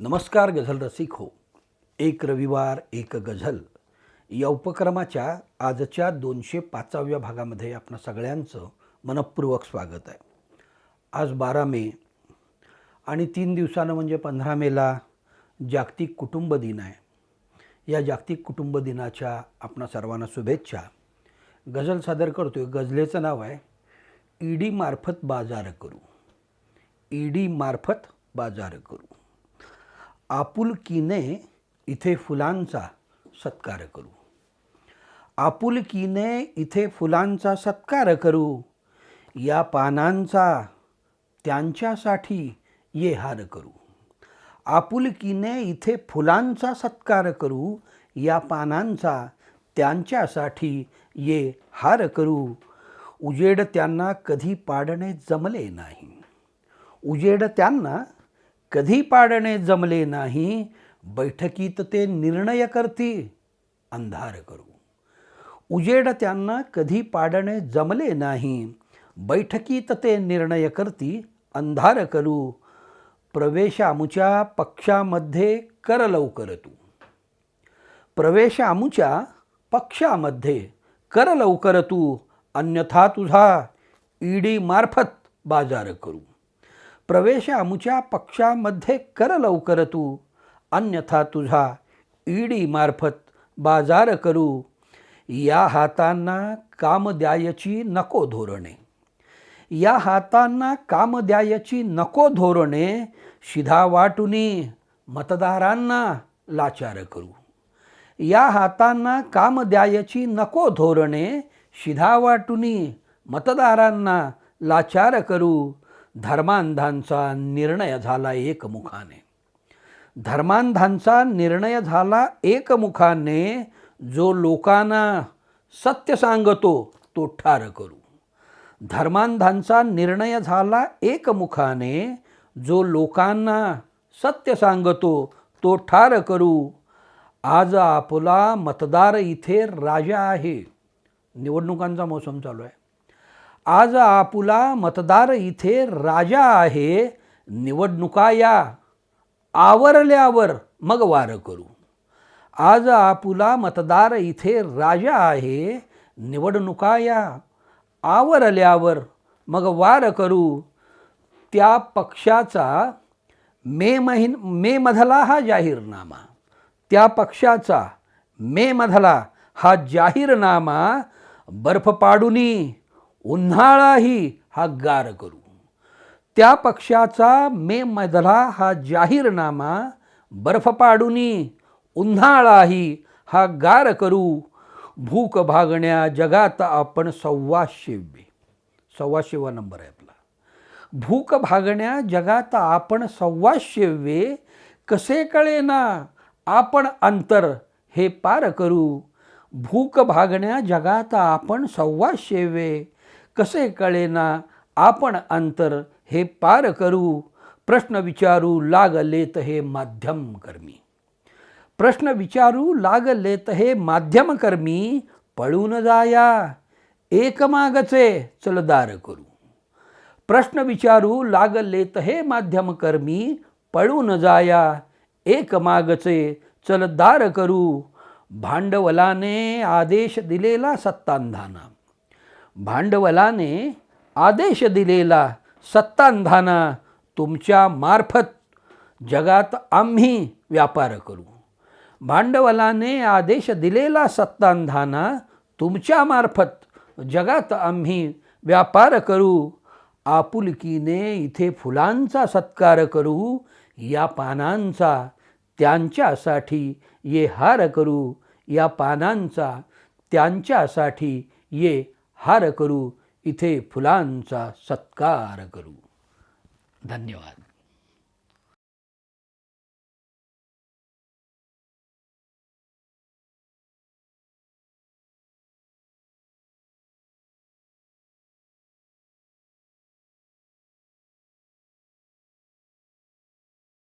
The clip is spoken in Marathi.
नमस्कार गझल रसिक हो. एक रविवार एक गझल. या उपक्रमाच्या आजच्या दोनशे पाचाव्या भागामध्ये आपणा सगळ्यांचं मनपूर्वक स्वागत आहे. आज बारा मे आणि तीन दिवसानं म्हणजे पंधरा मेला जागतिक कुटुंब दिन आहे. या जागतिक कुटुंब दिनाच्या आपणा सर्वांना शुभेच्छा. गझल सादर करतोय. गझलेचं नाव आहे ईडी मार्फत बाजार करू. ईडी मार्फत बाजार करू. आपुलकीने इथे फुलांचा सत्कार करू. आपुलकीने इथे फुलांचा सत्कार करू. या पानांचा त्यांच्यासाठी ये हार करू. आपुलकीने इथे फुलांचा सत्कार करू. या पानांचा त्यांच्यासाठी ये हार करू. उजेड त्यांना कधी पाडणे जमले नाही. उजेड त्यांना कधी पाडणे जमले नाही बैठकीत ते निर्णय करती अंधार करू. उजेड त्यांना कधी पाडणे जमले नाही बैठकीत ते निर्णय करती अंधार करू. प्रवेश आमुच्या पक्षामध्ये कर लवकर तू. प्रवेश आमुच्या पक्षामध्ये कर लवकर तू अन्यथा तुझा ईडी मार्फत बाजार करू. प्रवेश आमुच्या पक्षामध्ये कर लवकर तू. अन्यथा तुझा ईडी मार्फत बाजार करू. या हातांना काम द्यायची नको धोरणे. या हातांना काम द्यायची नको धोरणे शिधा वाटुनी मतदारांना लाचार करू. या हातांना काम द्यायची नको धोरणे शिधा वाटुनी मतदारांना लाचार करू. धर्मांधांचा निर्णय झाला एकमुखाने. धर्मांधांचा निर्णय झाला एकमुखाने जो लोकांना सत्य सांगतो तो ठार करू. धर्मांधांचा निर्णय झाला एकमुखाने जो लोकांना सत्य सांगतो तो ठार करू. आज आपला मतदार इथे राजा आहे. निवडणुकांचा मोसम चालू आहे. आज आपुला मतदार इथे राजा आहे निवडणुका या आवरल्यावर मग वार करू. आज आपुला मतदार इथे राजा आहे निवडणुका या आवरल्यावर मग वार करू. त्या पक्षाचा मे महिन मे मधला हा जाहीरनामा त्या पक्षाचा मे मधला हा जाहीरनामा बर्फ पाडूनी उन्हाळाही हा गार करू. त्या पक्षाचा मे मधला हा जाहीरनामा बर्फ पाडूनी उन्हाळाही हा गार करू. भूक भागण्या जगात आपण सव्वाशेवे सव्वाशेवा नंबर आहे आपला. भूक भागण्या जगात आपण सव्वाशेवे कसे कळेना आपण अंतर हे पार करू. भूक भागण्या जगात आपण सव्वाशेवे कसे कळेना? आपण अंतर हे पार करू. प्रश्न विचारू लागलेत हे माध्यमकर्मी प्रश्न विचारू लागलेत हे माध्यमकर्मी पळून जाया. एकमागचे चलदार करू. प्रश्न विचारू लागलेत हे माध्यमकर्मी पळून जाया. एकमागचे चलदार करू. भांडवलाने आदेश दिलेला सत्तांधाना. भांडवलाने आदेश दिलेला सत्तांधाना तुमच्या मार्फत जगात आम्ही व्यापार करू. भांडवलाने आदेश दिलेला सत्तांधाना तुमच्या मार्फत जगात आम्ही व्यापार करू. आपुलकीने इथे फुलांचा सत्कार करू. या पानांचा त्यांच्यासाठी ये हार करू. या पानांचा त्यांच्यासाठी ये हार करू इथे फुलांचा सत्कार करू. धन्यवाद.